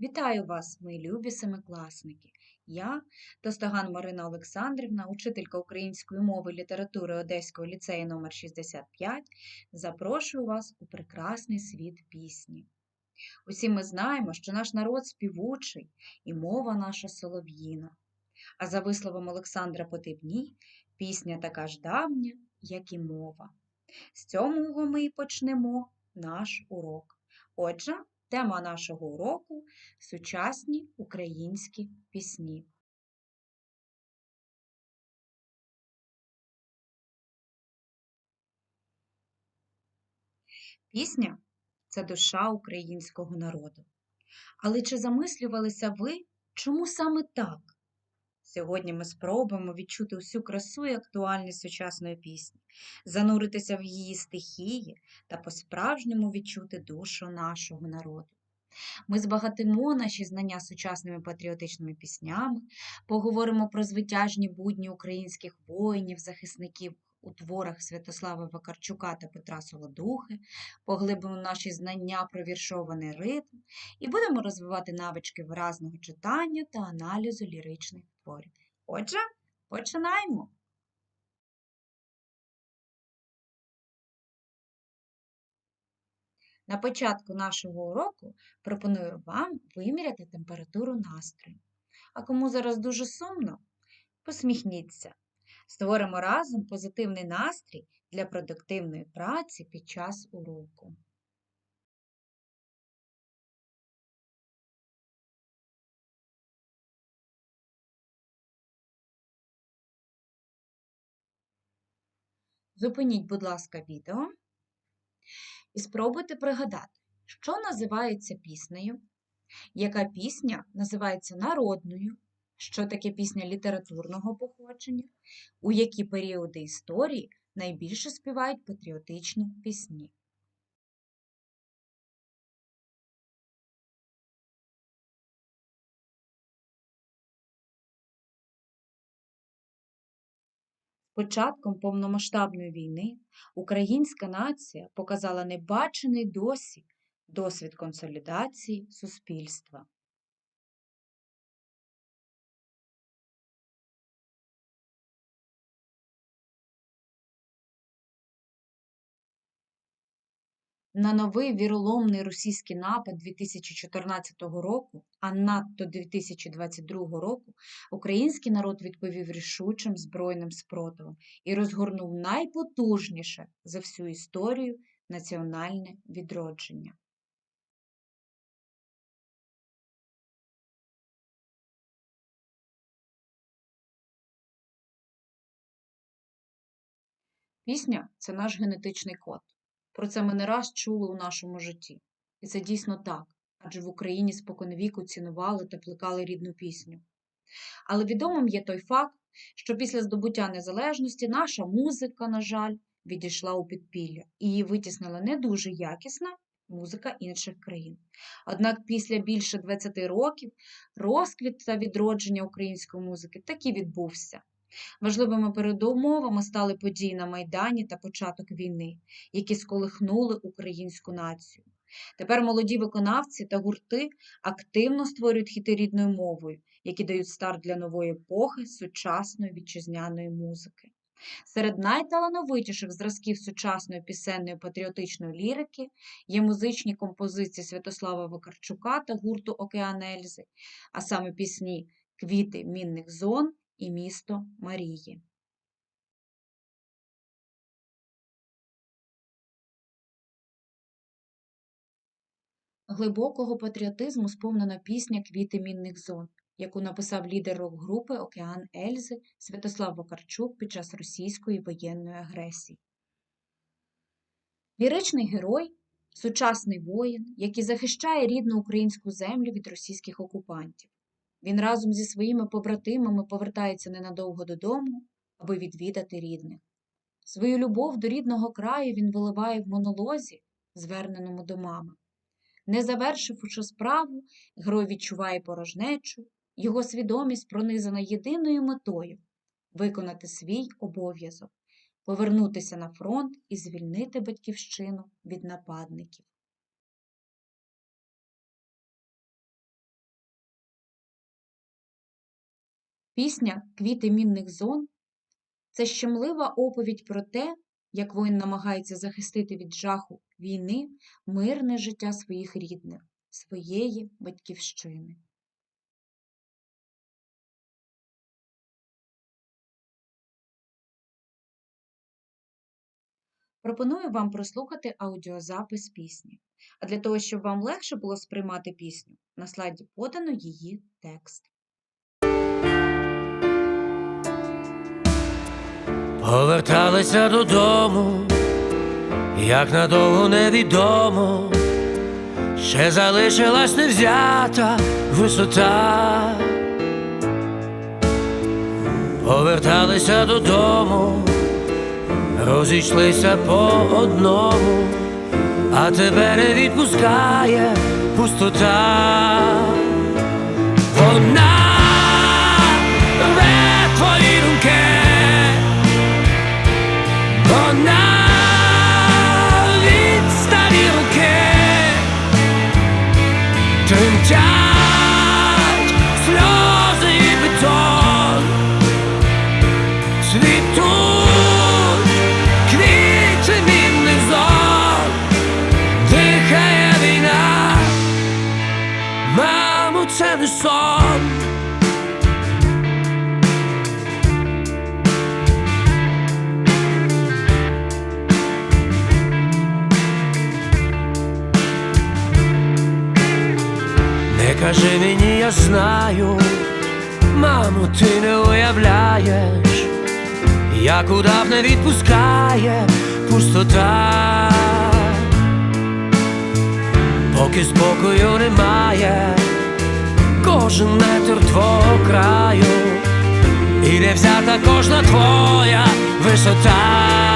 Вітаю вас, мої любі семикласники! Я, Тостаган Марина Олександрівна, учителька української мови і літератури Одеського ліцею номер 65 запрошую вас у прекрасний світ пісні. Усі ми знаємо, що наш народ співучий і мова наша солов'їна. А за висловом Олександра Потебні, пісня така ж давня, як і мова. З цього ми і почнемо наш урок. Отже, Тема нашого уроку сучасні українські пісні. Пісня це душа українського народу. Але чи замислювалися ви, чому саме так? Сьогодні ми спробуємо відчути всю красу і актуальність сучасної пісні, зануритися в її стихії та по-справжньому відчути душу нашого народу. Ми збагатимо наші знання сучасними патріотичними піснями, поговоримо про звитяжні будні українських воїнів, захисників у творах Святослава Вакарчука та Петра Солодухи, поглибимо наші знання про віршований ритм і будемо розвивати навички виразного читання та аналізу ліричних творів. Отже, починаємо! На початку нашого уроку пропоную вам виміряти температуру настрою. А кому зараз дуже сумно, посміхніться. Створимо разом позитивний настрій для продуктивної праці під час уроку. Зупиніть, будь ласка, відео і спробуйте пригадати, що називається піснею, яка пісня називається народною, що таке пісня літературного походження, у які періоди історії найбільше співають патріотичні пісні. Початком повномасштабної війни українська нація показала небачений досі досвід консолідації суспільства. На новий віроломний російський напад 2014 року, а надто 2022 року, український народ відповів рішучим збройним спротивом і розгорнув найпотужніше за всю історію національне відродження. Пісня це наш генетичний код. Про це ми не раз чули у нашому житті. І це дійсно так, адже в Україні споконвіку цінували та плекали рідну пісню. Але відомим є той факт, що після здобуття незалежності наша музика, на жаль, відійшла у підпілля, і її витіснила не дуже якісна музика інших країн. Однак після більше 20 років розквіт та відродження української музики таки відбувся. Важливими передумовами стали події на Майдані та початок війни, які сколихнули українську націю. Тепер молоді виконавці та гурти активно створюють хіти рідною мовою, які дають старт для нової епохи сучасної вітчизняної музики. Серед найталановитіших зразків сучасної пісенної патріотичної лірики є музичні композиції Святослава Вакарчука та гурту Океан Ельзи, а саме пісні Квіти мінних зон і місто Марії. Глибокого патріотизму сповнена пісня Квіти мінних зон, яку написав лідер рок-групи Океан Ельзи Святослав Вакарчук під час російської воєнної агресії. Ліричний герой сучасний воїн, який захищає рідну українську землю від російських окупантів. Він разом зі своїми побратимами повертається ненадовго додому, аби відвідати рідних. Свою любов до рідного краю він виливає в монолозі, зверненому до мами. Не завершивши справу, герой відчуває порожнечу, його свідомість пронизана єдиною метою виконати свій обов'язок, повернутися на фронт і звільнити батьківщину від нападників. Пісня Квіти мінних зон це щемлива оповідь про те, як воїн намагається захистити від жаху війни мирне життя своїх рідних, своєї батьківщини. Пропоную вам прослухати аудіозапис пісні. А для того, щоб вам легше було сприймати пісню, на слайді подано її текст. Поверталися додому, як надовго невідомо, ще залишилась невзята висота. Поверталися додому, розійшлися по одному, а тебе не відпускає пустота. Вона як б не відпускає пустота, поки спокою немає, кожен метр твого краю, і не взята кожна твоя висота.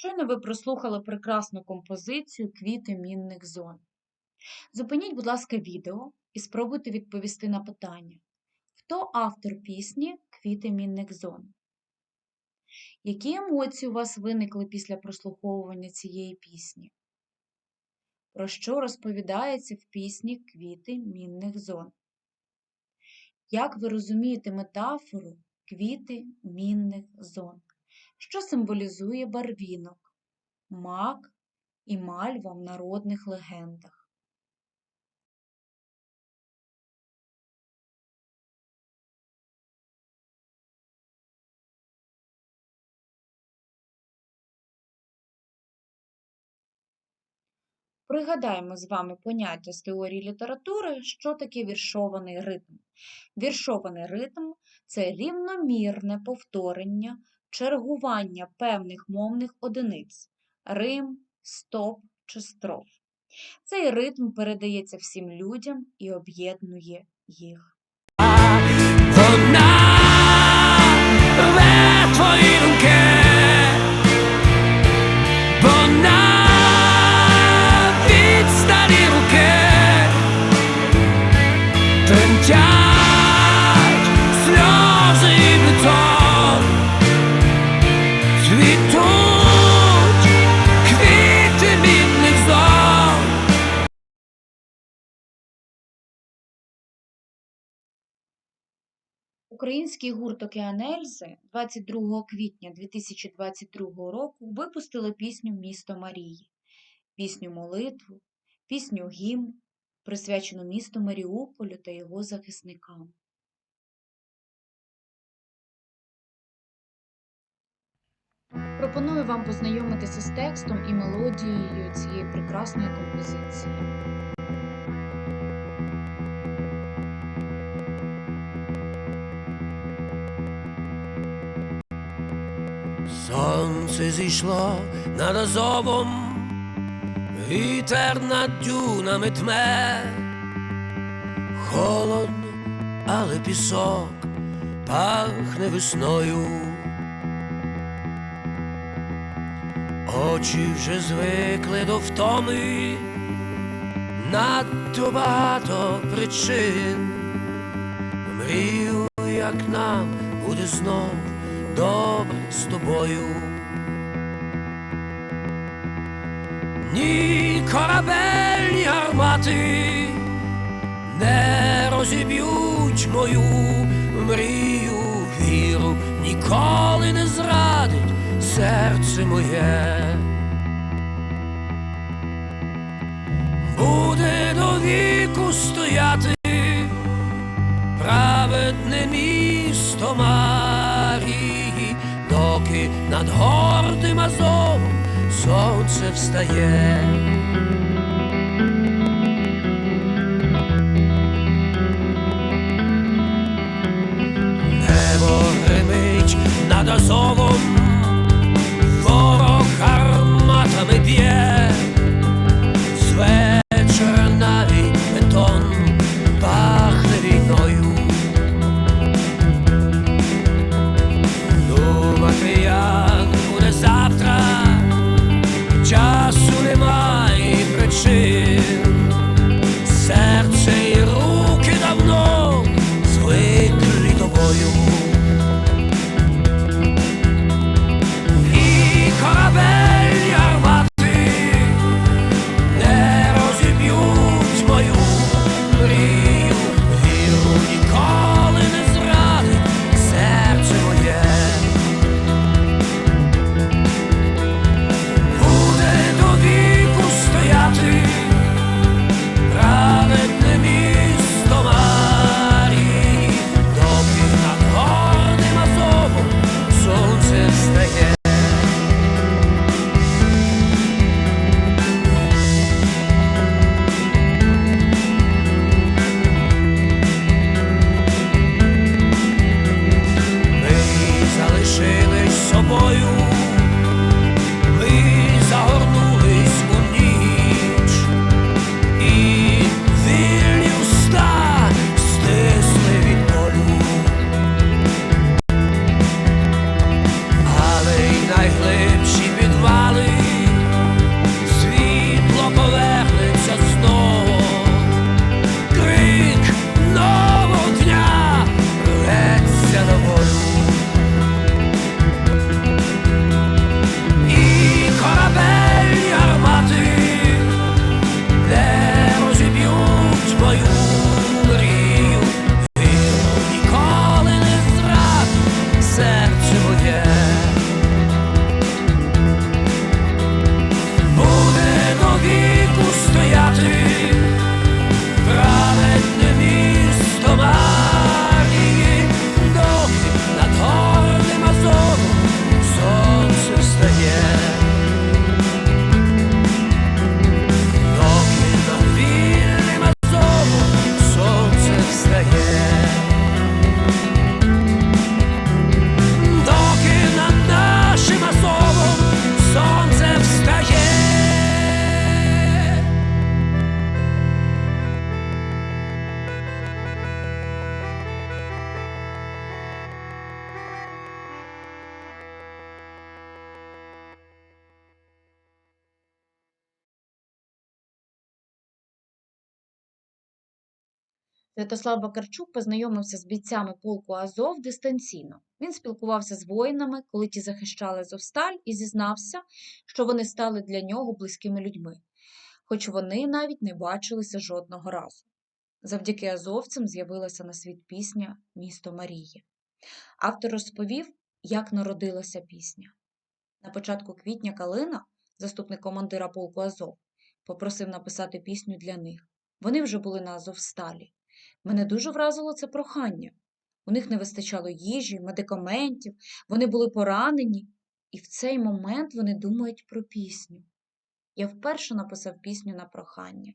Щойно ви прослухали прекрасну композицію Квіти мінних зон. Зупиніть, будь ласка, відео і спробуйте відповісти на питання. Хто автор пісні Квіти мінних зон? Які емоції у вас виникли після прослуховування цієї пісні? Про що розповідається в пісні Квіти мінних зон? Як ви розумієте метафору квіти мінних зон? Що символізує барвінок, мак і мальва в народних легендах? Пригадаємо з вами поняття з теорії літератури, що таке віршований ритм. Віршований ритм це рівномірне повторення, чергування певних мовних одиниць рим, стоп чи строф. Цей ритм передається всім людям і об'єднує їх. Український гурт «Океан Ельзи» 22 квітня 2022 року випустили пісню «Місто Марії», пісню молитву, пісню гімн, присвячену місту Маріуполю та його захисникам. Пропоную вам познайомитися з текстом і мелодією цієї прекрасної композиції. Сонце зійшло над Азовом, вітер над дюнами тме, холодно, але пісок пахне весною. Очі вже звикли до втоми, надто багато причин. Мрію, як нам буде знов добре з тобою. Ні корабель, ні гармати не розіб'ють мою мрію, віру, ніколи не зрадить серце моє. Буде до віку стояти праведне місто Марії, доки над гордим Азовом сонце встає. Небо гримить над Азовом, ворог гарматами б'є, Святослав Вакарчук познайомився з бійцями полку Азов дистанційно. Він спілкувався з воїнами, коли ті захищали Азовсталь, і зізнався, що вони стали для нього близькими людьми, хоч вони навіть не бачилися жодного разу. Завдяки азовцям з'явилася на світ пісня Місто Марії. Автор розповів, як народилася пісня. На початку квітня Калина, заступник командира полку Азов, попросив написати пісню для них. Вони вже були на Азовсталі. Мене дуже вразило це прохання. У них не вистачало їжі, медикаментів, вони були поранені, і в цей момент вони думають про пісню. Я вперше написав пісню на прохання.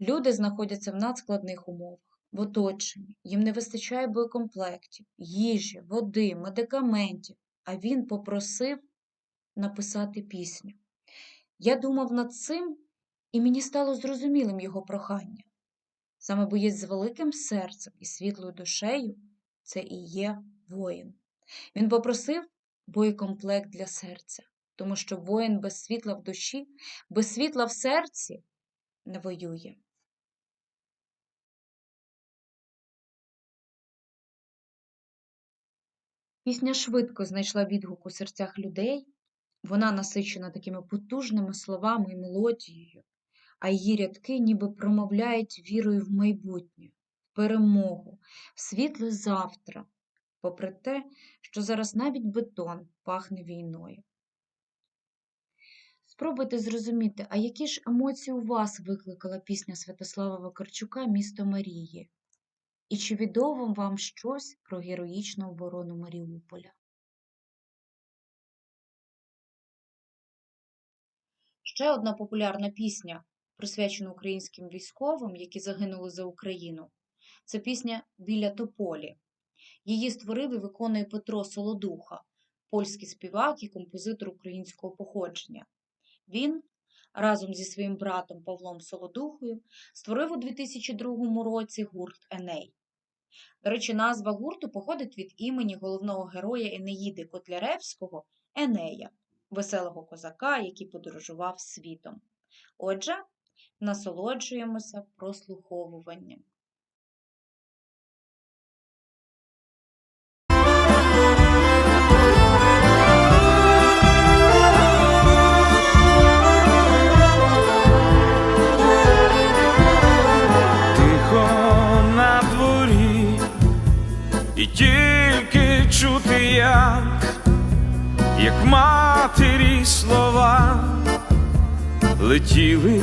Люди знаходяться в надскладних умовах, в оточенні, їм не вистачає боєкомплектів, їжі, води, медикаментів, а він попросив написати пісню. Я думав над цим, і мені стало зрозумілим його прохання. Саме боєць з великим серцем і світлою душею це і є воїн. Він попросив боєкомплект для серця, тому що воїн без світла в душі, без світла в серці не воює. Пісня швидко знайшла відгук у серцях людей. Вона насичена такими потужними словами і мелодією, а її рядки ніби промовляють вірою в майбутнє, в перемогу, в світле завтра, попри те, що зараз навіть бетон пахне війною. Спробуйте зрозуміти, а які ж емоції у вас викликала пісня Святослава Вакарчука Місто Марії? І чи відомо вам щось про героїчну оборону Маріуполя? Ще одна популярна пісня, присвячена українським військовим, які загинули за Україну, це пісня Біля Тополі. Її створив і виконує Петро Солодуха, польський співак і композитор українського походження. Він разом зі своїм братом Павлом Солодухою створив у 2002 році гурт Еней. До речі, назва гурту походить від імені головного героя Енеїди Котляревського Енея, веселого козака, який подорожував світом. Отже, насолоджуємося прослуховуванням. Тихо на дворі, і тільки чути як, як матері слова летіли,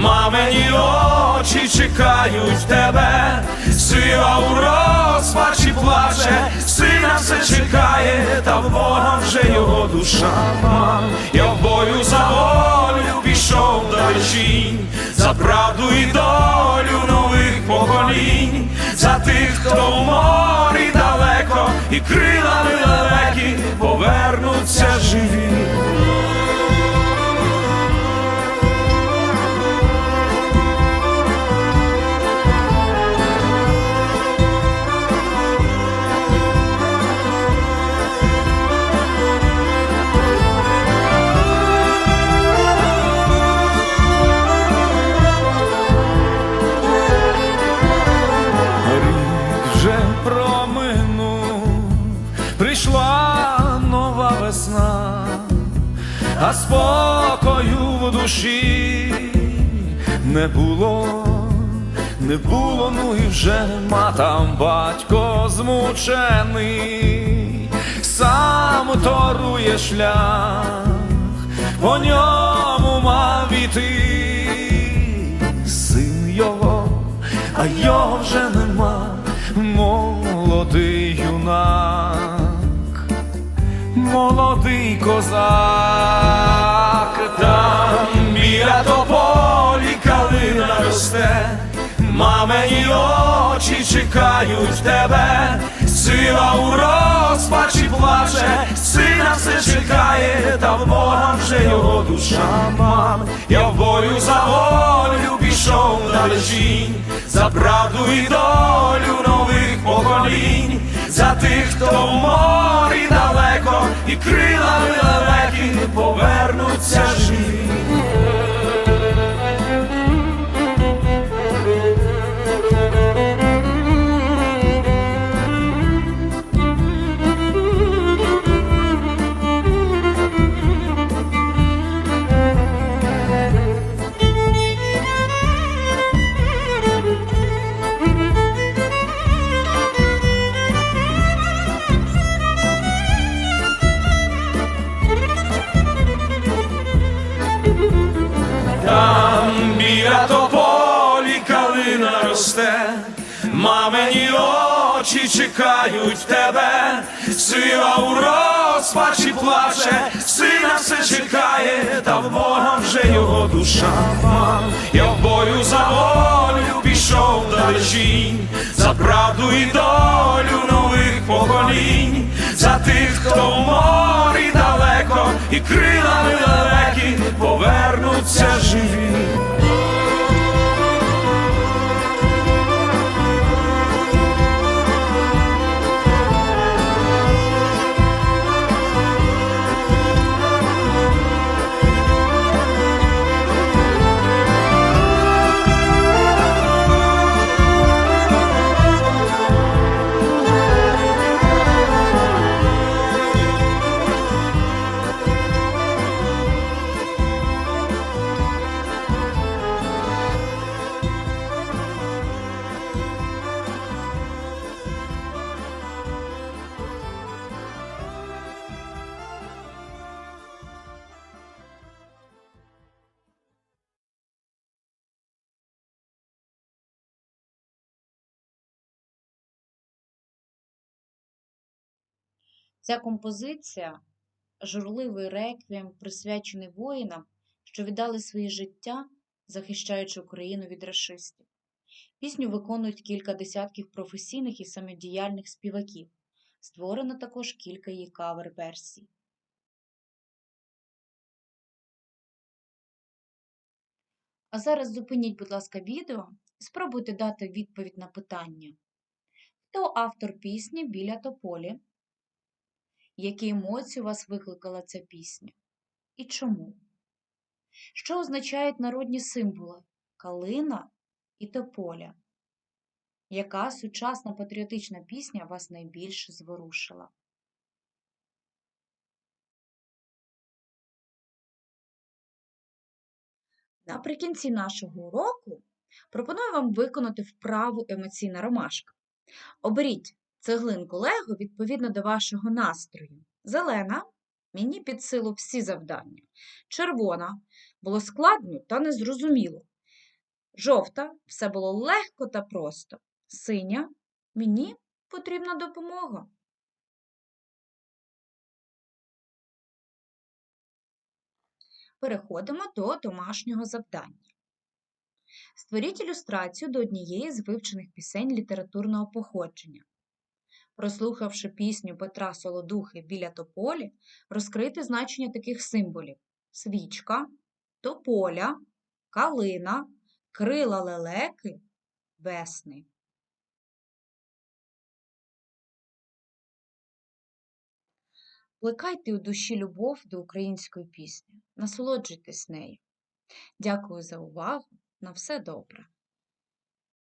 мамині очі чекають тебе, сила у розпачі плаче, сина все чекає, та в Бога вже його душа. Мам, я в бою за волю пішов далечінь, за правду і долю нових поколінь, за тих, хто в морі далеко, і крилами далекі повернуться живі. Душі не було, не було, ну і вже нема. Там батько змучений, сам торує шлях, по ньому мав іти. Син його а його вже нема, молодий юнак, молодий козак, там біля тополі калина росте, Мамині очі чекають тебе, сила у розпачі плаче, сина все чекає, та в Бога вже його душа мам. Я в бою за волю пішов далечінь, за правду і долю нових поколінь, за тих, хто в морі далеко, і крилами лелеки повернуться живі. Очі чекають тебе, сила у розпачі плаче, сина все чекає, та в Бога вже його душа. Я в бою за волю пішов далечінь, за правду і долю нових поколінь, за тих, хто в морі далеко, і крилами далекі повернуться живі. Ця композиція журливий реквієм, присвячений воїнам, що віддали своє життя, захищаючи Україну від рашистів. Пісню виконують кілька десятків професійних і самодіяльних співаків. Створено також кілька її кавер-версій. А зараз зупиніть, будь ласка, відео і спробуйте дати відповідь на питання. Хто автор пісні біля тополі? Які емоції у вас викликала ця пісня? І чому? Що означають народні символи калина і тополя? Яка сучасна патріотична пісня вас найбільше зворушила? Наприкінці нашого уроку пропоную вам виконати вправу емоційна ромашка. Оберіть цеглинку Лего відповідно до вашого настрою. Зелена мені під силу всі завдання. Червона було складно та незрозуміло. Жовта все було легко та просто. Синя мені потрібна допомога. Переходимо до домашнього завдання. Створіть ілюстрацію до однієї з вивчених пісень літературного походження. Прослухавши пісню Петра Солодухи біля тополі, розкрити значення таких символів: свічка, тополя, калина, крила лелеки, весни. Плекайте у душі любов до української пісні, насолоджуйтесь нею. Дякую за увагу. На все добре.